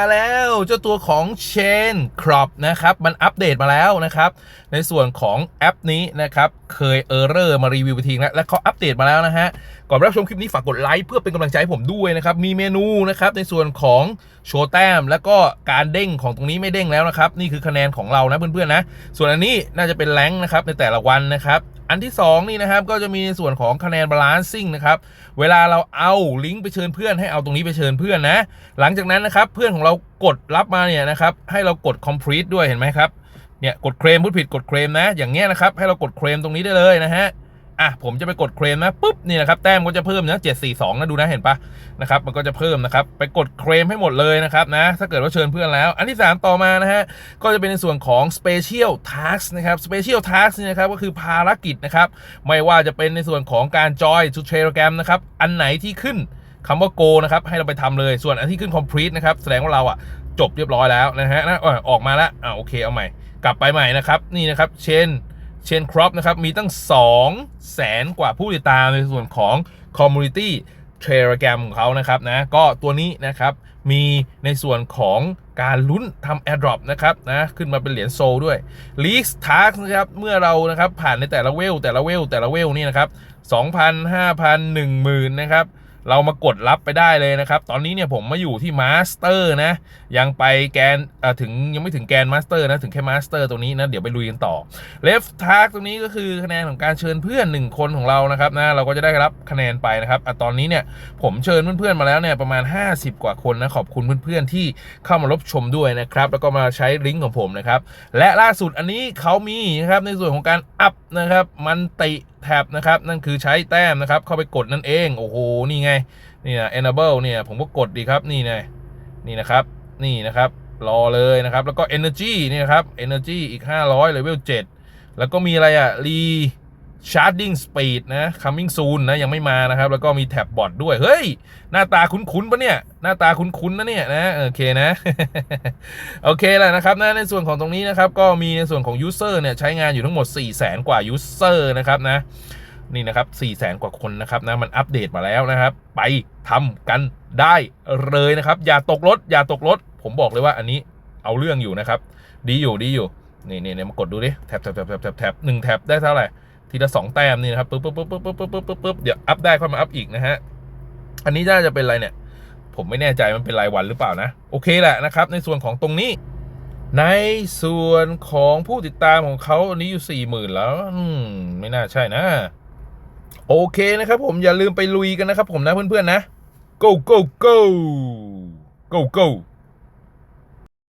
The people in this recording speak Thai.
มาแล้วเจ้าตัวของ Chain Crop นะครับ มันอัปเดตมาแล้วนะครับ ในส่วนของแอปนี้นะครับ เคยเออร์เรอร์มารีวิวไปทีแล้วและเขาอัปเดตมาแล้วนะฮะ ก่อนรับชมคลิปนี้ฝากกดไลค์เพื่อเป็นกำลังใจให้ผมด้วยนะครับ มีเมนูนะครับในส่วนของโชว์แต้ม แล้วก็การเด้งของตรงนี้ไม่เด้งแล้วนะครับ นี่คือคะแนนของเรานะเพื่อนๆนะ ส่วนอันนี้น่าจะเป็นแรงนะครับในแต่ละวันนะครับ อันที่ 2 นี่นะครับก็จะมีในส่วนของคะแนนบาลานซิ่งนะครับ เวลาเราเอาลิงก์ไปเชิญเพื่อนให้เอาตรงนี้ไปเชิญเพื่อนนะ หลังจากนั้นนะครับเพื่อนของเรากดรับมาเนี่ยนะครับให้เรากด complete ด้วยเห็นไหมครับเนี่ยกดเคลมพูดผิดกดเคลมนะ อย่างเงี้ยนะครับให้เรากดเคลมตรงนี้ได้เลยนะฮะ อะผมจะไปกดเคลมนะปุ๊บนี่นะครับแต้มก็จะเพิ่มนะ742นะดูนะเห็นปะนะครับมันก็จะเพิ่มนะครับไปกดเคลมให้หมดเลยนะครับนะถ้าเกิดว่าเชิญเพื่อนแล้ว อันที่ 3 ต่อมานะฮะก็จะเป็นในส่วนของ special task นะครับ special task นี่นะครับก็คือภารกิจนะครับไม่ว่าจะเป็นในส่วนของการจอยทูเทรแกรมนะครับอันไหนที่ขึ้นคำว่า go นะครับให้เราไปทำเลยส่วนอันที่ขึ้น complete นะครับแสดงว่าเราอะจบเรียบร้อยแล้วนะฮะนะอะออกมาแล้วอ่าโอเคเอาใหม่ กลับไปใหม่นะครับนี่นะครับเชน เชนครอปนะครับมีตั้ง 2 แสนกว่าผู้ติดตามในส่วนของ community Telegram ของเขานะครับนะก็ตัวนี้นะครับมีในส่วนของการลุ้นทำ airdrop นะครับนะขึ้นมาเป็นเหรียญโซลด้วย leaks task นะครับเมื่อเรานะครับผ่านในแต่ละเวลแต่ละเวลแต่ละเวลนี่นะครับ2,000 5,000 10,000นะครับ เรามากดรับไปได้เลยนะครับ ตอนนี้เนี่ยผมมาอยู่ที่มาสเตอร์นะ ยังไปแกนถึงยังไม่ถึงแกนมาสเตอร์นะ ถึงแค่มาสเตอร์ตรงนี้นะ เดี๋ยวไปลุยกันต่อ left tag ตรงนี้ก็คือคะแนนของการเชิญเพื่อน 1 คนของเรานะครับนะเราก็จะได้รับคะแนนไปนะครับอตอนนี้เนี่ยผมเชิญเพื่อนๆมาแล้วเนี่ยประมาณ 50 กว่าคนนะ ขอบคุณเพื่อนๆที่เข้ามารับชมด้วยนะครับ แล้วก็มาใช้ลิงก์ของผมนะครับ และล่าสุดอันนี้เขามีนะครับในส่วนของการอัพนะครับมันติ แท็บนะครับ นั่นคือใช้แต้มนะครับ เข้าไปกดนั่นเอง โอ้โห นี่ไง นี่นะ enable เนี่ย ผมก็กดดีครับ นี่ไงนี่นะครับ นี่นะครับ รอเลยนะครับ แล้วก็ energy นี่นะครับ energy อีก 500 level 7 แล้วก็มีอะไรอะ re charging speed นะ coming soon นะ ยังไม่มานะครับ แล้วก็มีแท็บบอทด้วย เฮ้ย หน้าตาคุ้นๆปะเนี่ย หน้าตาคุ้นๆนะเนี่ยนะ โอเคนะ โอเคแหละนะครับนะในส่วนของตรงนี้นะครับ ก็มีในส่วนของ user เนี่ย ใช้งานอยู่ทั้งหมด 4 0 0แสนกว่า user นะครับนะ นี่นะครับ 4 0 0แสนกว่าคนนะครับนะ มันอัปเดตมาแล้วนะครับ ไปทำกันได้เลยนะครับ อย่าตกรถ อย่าตกรถ ผมบอกเลยว่าอันนี้เอาเรื่องอยู่นะครับ ดีอยู่ ดีอยู่ นี่นี่นี่มากดดูดิ แท็บแท็บแท็บแท็บแท็บหนึ่งแท็บได้เท่าไหร่ ทีละสองแต้มนี่นะครับปึ๊บปึ๊บปึ๊บปึ๊บปึ๊บปึ๊บปึ๊บปึ๊บเดี๋ยวอัพได้ค่อยมาอัพอีกนะฮะอันนี้น่าจะเป็นอะไรเนี่ย ผมไม่แน่ใจมันเป็นรายวันหรือเปล่านะ โอเคแหละนะครับ ในส่วนของตรงนี้ ในส่วนของผู้ติดตามของเขาอันนี้อยู่สี่หมื่นแล้วอืมไม่น่าใช่นะ โอเคนะครับ ผมอย่าลืมไปลุยกันนะครับ ผมนะเพื่อนๆนะ go go go go go